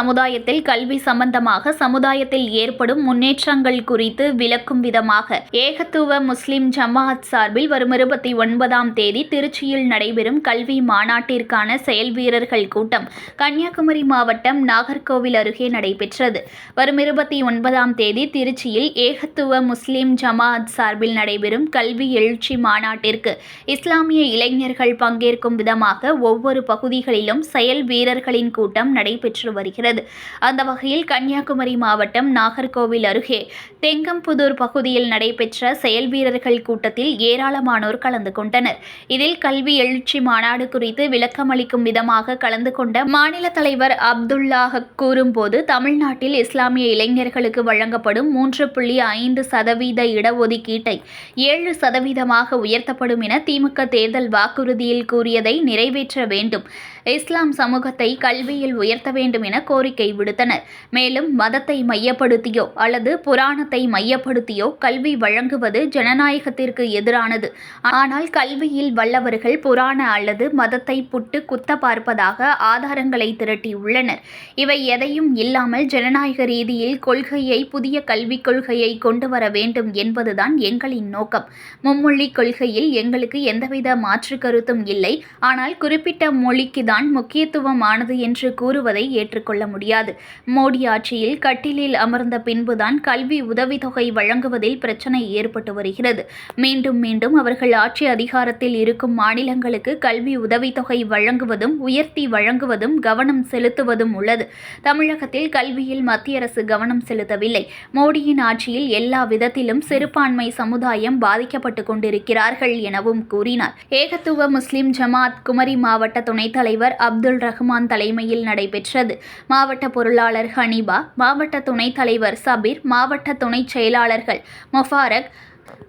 சமுதாயத்தில் கல்வி சம்பந்தமாக சமுதாயத்தில் ஏற்படும் முன்னேற்றங்கள் குறித்து விளக்கும் விதமாக ஏகத்துவ முஸ்லிம் ஜமாஅத் சார்பில் வரும் இருபத்தி ஒன்பதாம் தேதி திருச்சியில் நடைபெறும் கல்வி மாநாட்டிற்கான செயல் வீரர்கள் கூட்டம் கன்னியாகுமரி மாவட்டம் நாகர்கோவில் அருகே நடைபெற்றது. வரும் இருபத்தி ஒன்பதாம் தேதி திருச்சியில் ஏகத்துவ முஸ்லிம் ஜமாஅத் சார்பில் நடைபெறும் கல்வி எழுச்சி மாநாட்டிற்கு இஸ்லாமிய இளைஞர்கள் பங்கேற்கும் விதமாக ஒவ்வொரு பகுதிகளிலும் செயல் வீரர்களின் கூட்டம் நடைபெற்று வருகிறது. அந்த வகையில் கன்னியாகுமரி மாவட்டம் நாகர்கோவில் அருகே தெங்கம்புதூர் பகுதியில் நடைபெற்ற செயல் வீரர்கள் கூட்டத்தில் ஏராளமானோர் கலந்து கொண்டனர். இதில் கல்வி எழுச்சி மாநாடு குறித்து விளக்கமளிக்கும் விதமாக கலந்து கொண்ட மாநில தலைவர் அப்துல்லாஹ் கூறும்போது தமிழ்நாட்டில் இஸ்லாமிய இளைஞர்களுக்கு வழங்கப்படும் மூன்று புள்ளி ஐந்து சதவீத இடஒதுக்கீட்டை ஏழு சதவீதமாக உயர்த்தப்படும் என திமுக தேர்தல் வாக்குறுதியில் கூறியதை நிறைவேற்ற வேண்டும். இஸ்லாம் சமூகத்தை கல்வியில் உயர்த்த வேண்டும் என கோரிக்கை விடுத்தனர். மேலும் மதத்தை மையப்படுத்தியோ அல்லது புராணத்தை மையப்படுத்தியோ கல்வி வழங்குவது ஜனநாயகத்திற்கு எதிரானது. ஆனால் கல்வியில் வல்லவர்கள் புராண அல்லது மதத்தை புட்டு குத்த பார்ப்பதாக ஆதாரங்களை திரட்டியுள்ளனர். இவை எதையும் இல்லாமல் ஜனநாயக ரீதியில் கொள்கையை புதிய கல்விக் கொள்கையை கொண்டு வர வேண்டும் என்பதுதான் எங்களின் நோக்கம். மும்மொழி கொள்கையில் எங்களுக்கு எந்தவித மாற்று கருத்தும் இல்லை. ஆனால் குறிப்பிட்ட மொழிக்கு தான் முக்கியத்துவமானது என்று கூறுவதை ஏற்றுக்கொள்ள முடியாது. மோடி ஆட்சியில் கட்டிலில் அமர்ந்த பின்புதான் கல்வி உதவித்தொகை வழங்குவதில் பிரச்சனை ஏற்பட்டு வருகிறது. மீண்டும் மீண்டும் அவர்கள் ஆட்சி அதிகாரத்தில் இருக்கும் மாநிலங்களுக்கு கல்வி உதவித்தொகை வழங்குவதும் உயர்த்தி வழங்குவதும் கவனம் செலுத்துவதும் உள்ளது. தமிழகத்தில் கல்வியில் மத்திய அரசு கவனம் செலுத்தவில்லை. மோடியின் ஆட்சியில் எல்லா விதத்திலும் சிறுபான்மை சமுதாயம் பாதிக்கப்பட்டு கொண்டிருக்கிறார்கள் எனவும் கூறினார். ஏகத்துவ முஸ்லிம் ஜமாத் குமரி மாவட்ட துணைத் தலைவர் அப்துல் ரஹ்மான் தலைமையில் நடைபெற்றது. மாவட்ட பொருளாளர் ஹனீபா மாவட்ட துணைத் தலைவர் சபீர் மாவட்ட துணைச் செயலாளர்கள் மொஃபாரக்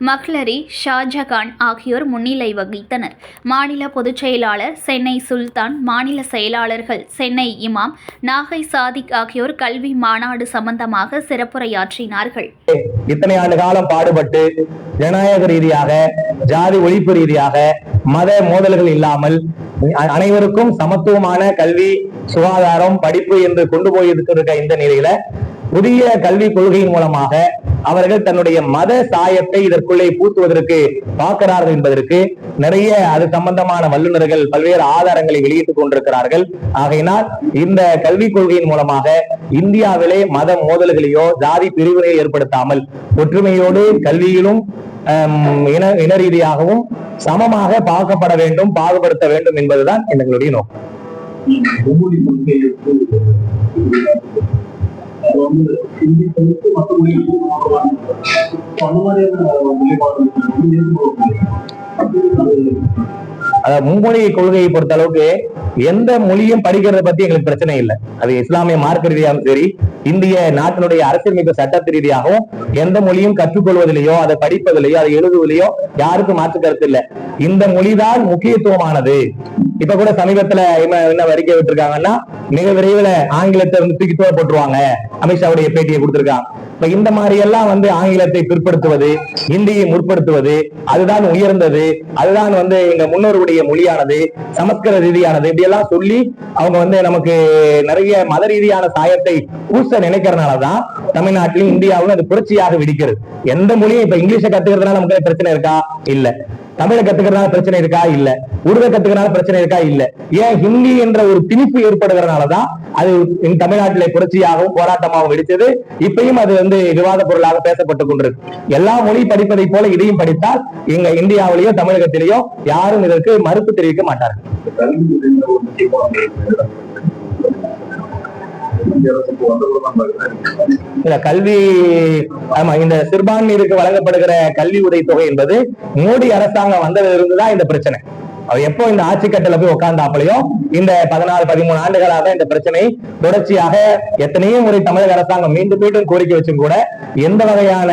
மக்லரி ஷாஜகான் ஆகியோர் முன்னிலை வகித்தனர். மாநில பொதுச் செயலாளர் சென்னை சுல்தான் மாநில செயலாளர்கள் சென்னை இமாம் நாகை சாதிக் ஆகியோர் கல்வி மாநாடு சம்பந்தமாக சிறப்புரையாற்றினார்கள். இத்தனை ஆண்டு காலம் பாடுபட்டு ஜனநாயக ரீதியாக ஜாதி ஒழிப்பு ரீதியாக மத மோதல்கள் இல்லாமல் அனைவருக்கும் சமத்துவமான கல்வி சுகாதாரம் படிப்பு என்று கொண்டு போய் இருக்கிற இந்த நிலையில புதிய கல்விக் கொள்கையின் மூலமாக அவர்கள் தன்னுடைய மத சாயத்தை இதற்குள்ளே பூத்துவதற்கு பார்க்கிறார்கள் என்பதற்கு நிறைய அது சம்பந்தமான வல்லுநர்கள் பல்வேறு ஆதாரங்களை வெளியிட்டுக் கொண்டிருக்கிறார்கள். ஆகையினால் இந்த கல்விக் கொள்கையின் மூலமாக இந்தியாவிலே மத மோதல்களையோ ஜாதி பிரிவினையோ ஏற்படுத்தாமல் ஒற்றுமையோடு கல்வியிலும் இன இன ரீதியாகவும் சமமாக பார்க்கப்பட வேண்டும் பாகுபடுத்த வேண்டும் என்பதுதான் எங்களுடைய நோக்கம். வந்து ஹிந்தி தவிர்த்து மற்ற மொழிகளுக்கு அந்த மாதிரியான நிலைப்பாடு அதாவது மும்மொழி கொள்கையை பொறுத்த அளவுக்கு எந்த மொழியும் படிக்கிறத பத்தி எங்களுக்கு பிரச்சனை இல்லை. அது இஸ்லாமிய மார்க்க ரீதியாகவும் சரி இந்திய நாட்டினுடைய அரசியலமைப்பு சட்டத்து ரீதியாகவும் எந்த மொழியும் கற்றுக்கொள்வதிலேயோ அதை படிப்பதிலேயோ அதை எழுதுவதிலேயோ யாருக்கும் மாற்று கருத்து இல்லை. இந்த மொழிதான் முக்கியத்துவமானது. இப்ப கூட சமீபத்துல என்ன என்ன அறிக்கை விட்டுருக்காங்கன்னா மிக விரைவில் ஆங்கிலத்தை வந்து தூக்கி தூர போட்டுருவாங்க. அமித்ஷாவுடைய பேட்டியை கொடுத்திருக்காங்க. இப்ப இந்த மாதிரி எல்லாம் வந்து ஆங்கிலத்தை பிற்படுத்துவது ஹிந்தியை முற்படுத்துவது அதுதான் உயர்ந்தது அதுதான் வந்து எங்க முன்னோருடைய மொழியானது சமஸ்கிருத ரீதியானது இப்படி எல்லாம் சொல்லி அவங்க வந்து நமக்கு நிறைய மத ரீதியான சாயத்தை பூச நினைக்கிறதுனாலதான் தமிழ்நாட்டிலும் இந்தியாவிலும் அது புரட்சியாக வெடிக்கிறது. எந்த மொழியும் இப்ப இங்கிலீஷை கத்துக்கிறதுனால நமக்கு பிரச்சனை இருக்கா? இல்ல. தமிழை கத்துக்கிறதுனால பிரச்சனை இருக்கா? இல்ல. உருதை கத்துக்கிறதுனால பிரச்சனை இருக்கா? இல்ல. ஏன் ஹிந்தி என்ற ஒரு திணிப்பு ஏற்படுகிறதுனாலதான் அது இந்த தமிழ்நாட்டிலே புரட்சியாகவும் போராட்டமாகவும் வெடித்தது. இப்பயும் அது வந்து விவாத பொருளாக பேசப்பட்டுக் கொண்டிருக்கு. எல்லா மொழி படிப்பதை போல இதையும் படித்தால் எங்க இந்தியாவிலேயோ தமிழகத்திலேயோ யாரும் இதற்கு மறுப்பு தெரிவிக்க மாட்டார்கள் கல்வி என்ற ஒரு முக்கியமான இந்திய அரசுக்கு வந்தவர்கள் இல்ல கல்வி ஆமா இந்த சிறுபான்மையினருக்கு வழங்கப்படுகிற கல்வி உதவி தொகை என்பது மோடி அரசாங்கம் வந்ததுல இருந்துதான் இந்த பிரச்சனை. எப்போ இந்த ஆட்சி கட்டல போய் உட்கார்ந்தாப்பலையோ இந்த பதினாலு பதிமூணு ஆண்டுகளாக இந்த பிரச்சனை தொடர்ச்சியாக எத்தனையோ முறை தமிழக அரசாங்கம் மீண்டும் மீண்டும் கோரிக்கை வச்சும் கூட எந்த வகையான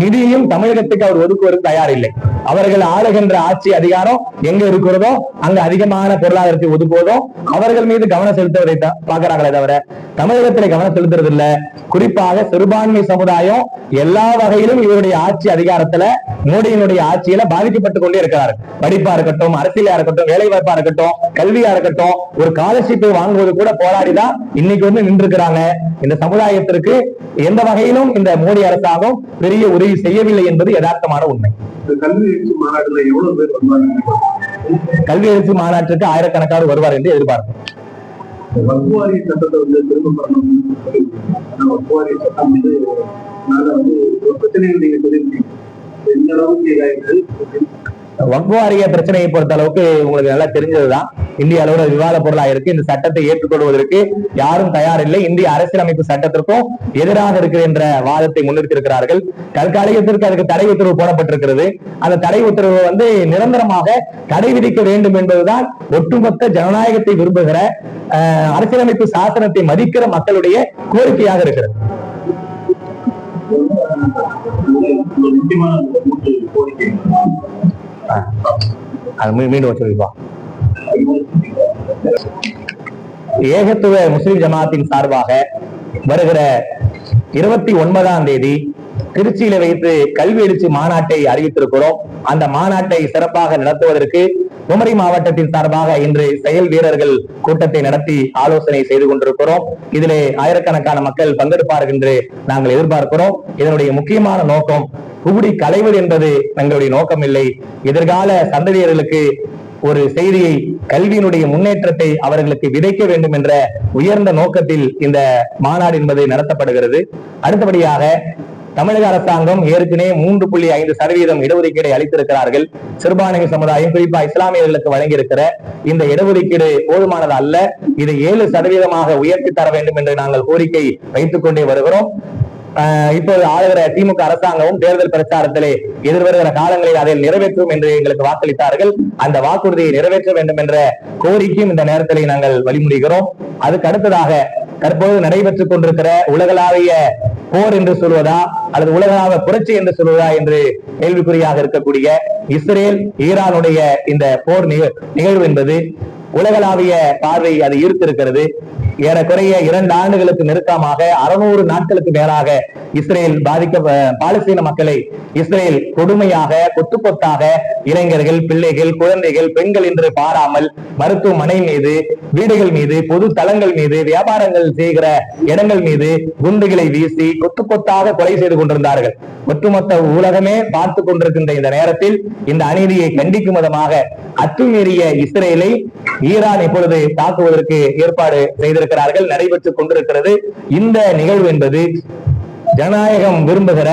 நிதியும் தமிழகத்துக்கு அவர் ஒதுக்குவதற்கு தயார் இல்லை அவர்கள் ஆளுகின்ற ஆட்சி அதிகாரம் எங்க இருக்கிறதோ அங்க அதிகமான பொருளாதாரத்தை ஒதுக்குவதோ அவர்கள் மீது கவனம் செலுத்துவதை பாக்குறாங்களே பார்க்கறாங்களே தவிர தமிழகத்திலே கவனம் செலுத்துறது இல்ல குறிப்பாக சிறுபான்மை சமுதாயம் எல்லா வகையிலும் இவருடைய ஆட்சி அதிகாரத்துல மோடியினுடைய ஆட்சியில பாதிக்கப்பட்டு கொண்டே இருக்கிறார் படிப்பா இருக்கட்டும் அரசியல் இருக்கட்டும் வேலை வாய்ப்பா இருக்கட்டும் கல்வியா இருக்கட்டும் ஒரு ஸ்காலர்ஷிப்பை வாங்குவது கூட போராடிதான் இன்னைக்கு வந்து நின்றுக்கிறாங்க இந்த சமுதாயத்திற்கு எந்த வகையிலும் இந்த மோடி அரசாங்கம் பெரிய உதவி செய்யவில்லை என்பது யதார்த்தமான உண்மை. கல்வி எழுச்சி மாநாட்டுக்கு ஆயிரக்கணக்கான வருவார் என்று எதிர்பார்க்கிறோம். வக்குவாரி சட்டத்தை வந்து திரும்ப பண்ணணும் ஆனா வக்குவாரி சட்டம் வந்து நாங்க வந்து ஒரு பிரச்சனைகள் நீங்க சொல்லியிருக்கீங்க. எந்த அளவுக்கு இதாயிருக்கு வக்ஃப் வாரிய பிரச்சனையை பொறுத்த அளவுக்கு உங்களுக்கு நல்லா தெரிஞ்சதுதான். இந்திய அளவுல விவாத பொருளா இருக்கு. இந்த சட்டத்தை ஏற்றுக்கொள்வதற்கு யாரும் தயார் இல்லை இந்திய அரசியலமைப்பு சட்டத்திற்கும் எதிராக இருக்கு என்ற வாதத்தை முன்னிறுத்திருக்கிறார்கள் தற்காலிகத்திற்கு அதுக்கு தடை உத்தரவு போடப்பட்டிருக்கிறது. அந்த தடை உத்தரவு வந்து நிரந்தரமாக தடை விதிக்க வேண்டும் என்பதுதான் ஒட்டுமொத்த ஜனநாயகத்தை விரும்புகிற அஹ், அரசியலமைப்பு சாசனத்தை மதிக்கிற மக்களுடைய கோரிக்கையாக இருக்கிறது. முக்கியமான அது மீண்டும் வச்சிருப்பா ஏகத்துவ முஸ்லிம் ஜமாத்தின் சார்பாக வருகிற இருபத்தி ஒன்பதாம் தேதி திருச்சியில வைத்து கல்வி எழுச்சி மாநாட்டை அறிவித்திருக்கிறோம். அந்த மாநாட்டை சிறப்பாக நடத்துவதற்கு குமரி மாவட்டத்தின் சார்பாக இன்று செயல் வீரர்கள் கூட்டத்தை நடத்தி ஆலோசனை செய்து கொண்டிருக்கிறோம். இதிலே ஆயிரக்கணக்கான மக்கள் பங்கெடுப்பார்கள் என்று நாங்கள் எதிர்பார்க்கிறோம். இதனுடைய முக்கியமான நோக்கம் குகுடி களைவது என்பது எங்களுடைய நோக்கம் இல்லை எதிர்கால சந்ததியர்களுக்கு ஒரு செய்தியை கல்வியினுடைய முன்னேற்றத்தை அவர்களுக்கு விதைக்க வேண்டும் என்ற உயர்ந்த நோக்கத்தில் இந்த மாநாடு என்பது நடத்தப்படுகிறது. அடுத்தபடியாக தமிழக அரசாங்கம் ஏற்கனவே மூன்று புள்ளி ஐந்து சதவீதம் இடஒதுக்கீடை அளித்திருக்கிறார்கள். சிறுபான்மை சமுதாயம் குறிப்பா இஸ்லாமியர்களுக்கு வழங்கியிருக்கிற இந்த இடஒதுக்கீடு போதுமானது அல்ல. இது ஏழு சதவீதமாக உயர்த்தி தர வேண்டும் என்று நாங்கள் கோரிக்கை வைத்துக் கொண்டே வருகிறோம். இப்போது ஆளுகிற திமுக அரசாங்கமும் தேர்தல் பிரச்சாரத்திலே எதிர்வருகிற காலங்களில் அதை நிறைவேற்றும் என்று எங்களுக்கு வாக்களித்தார்கள். அந்த வாக்குறுதியை நிறைவேற்ற வேண்டும் என்ற கோரிக்கையும் இந்த நேரத்திலே நாங்கள் வழிமுடிகிறோம் அதுக்கு அடுத்ததாக தற்போது நடைபெற்றுக் கொண்டிருக்கிற உலகளாவிய போர் என்று சொல்வதா அல்லது உலகளாவ புரட்சி என்று சொல்வதா என்று கேள்விக்குறியாக இருக்கக்கூடிய இஸ்ரேல் ஈரானுடைய இந்த போர் நிகழ்வு என்பது உலகளாவிய பார்வை அது ஈர்த்திருக்கிறது. ஏறக்குறைய இரண்டு ஆண்டுகளுக்கு நெருக்கமாக அறுநூறு நாட்களுக்கு மேலாக இஸ்ரேல் பாதிக்க பாலஸ்தீன மக்களை இஸ்ரேல் கொடுமையாக கொத்து கொத்தாக இளைஞர்கள் பிள்ளைகள் குழந்தைகள் பெண்கள் என்று பாராமல் மருத்துவமனை மீது வீடுகள் மீது பொது தளங்கள் மீது வியாபாரங்கள் செய்கிற இடங்கள் மீது குண்டுகளை வீசி கொத்து கொத்தாக கொலை செய்து கொண்டிருந்தார்கள். ஒட்டுமொத்த உலகமே பார்த்து கொண்டிருக்கின்ற இந்த நேரத்தில் இந்த அநீதியை கண்டிக்கும் விதமாக அத்துமீறிய இஸ்ரேலை ஈரான் இப்பொழுது தாக்குவதற்கு ஏற்பாடு செய்திருக்கிறார்கள் நடைபெற்றுக் கொண்டிருக்கிறது. இந்த நிகழ்வு என்பது ஜனநாயகம் விரும்புகிற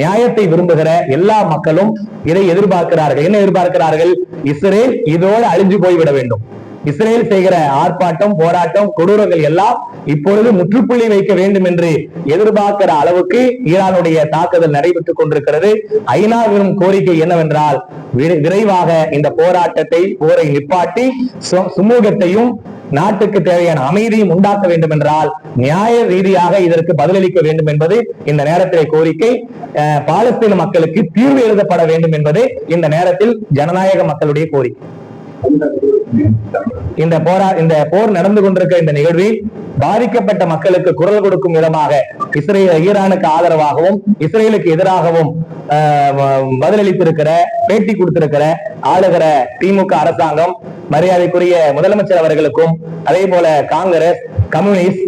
நியாயத்தை விரும்புகிற எல்லா மக்களும் இதை எதிர்பார்க்கிறார்கள். என்ன எதிர்பார்க்கிறார்கள்? இஸ்ரேல் இதோடு அழிஞ்சு போய்விட வேண்டும். இஸ்ரேல் செய்கிற ஆர்ப்பாட்டம் போராட்டம் கொடூரங்கள் எல்லாம் இப்பொழுது முற்றுப்புள்ளி வைக்க வேண்டும் என்று எதிர்பார்க்கிற அளவுக்கு ஈரானுடைய தாக்குதல் நடைபெற்றுக் கொண்டிருக்கிறது. ஐநாவின் கோரிக்கை என்னவென்றால் விரைவாக இந்த போராட்டத்தை போரை நிப்பாட்டி சு- சுமூகத்தையும் நாட்டுக்கு தேவையான அமைதியும் உண்டாக்க வேண்டும் என்றால் நியாய ரீதியாக இதற்கு பதிலளிக்க வேண்டும் என்பது இந்த நேரத்திலே கோரிக்கை. அஹ், பாலஸ்தீன மக்களுக்கு தீர்வு எழுதப்பட வேண்டும் என்பது இந்த நேரத்தில் ஜனநாயக மக்களுடைய கோரிக்கை. இந்த போரா இந்த போர் நடந்து கொண்டிருக்க இந்த நிகழ்வில் பாதிக்கப்பட்ட மக்களுக்கு குரல் கொடுக்கும் விதமாக இஸ்ரேல் ஈரானுக்கு ஆதரவாகவும் இஸ்ரேலுக்கு எதிராகவும் பதிலளித்திருக்கிற பேட்டி கொடுத்திருக்கிற ஆளுகிற திமுக அரசாங்கம் மரியாதைக்குரிய முதலமைச்சர் அவர்களுக்கும் அதே போல காங்கிரஸ் கம்யூனிஸ்ட்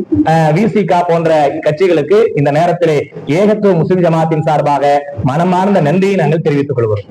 விசிகா போன்ற கட்சிகளுக்கு இந்த நேரத்திலே ஏகத்துவ முஸ்லிம் ஜமாத்தின் சார்பாக மனமார்ந்த நன்றியை நாங்கள் தெரிவித்துக் கொள்கிறோம்.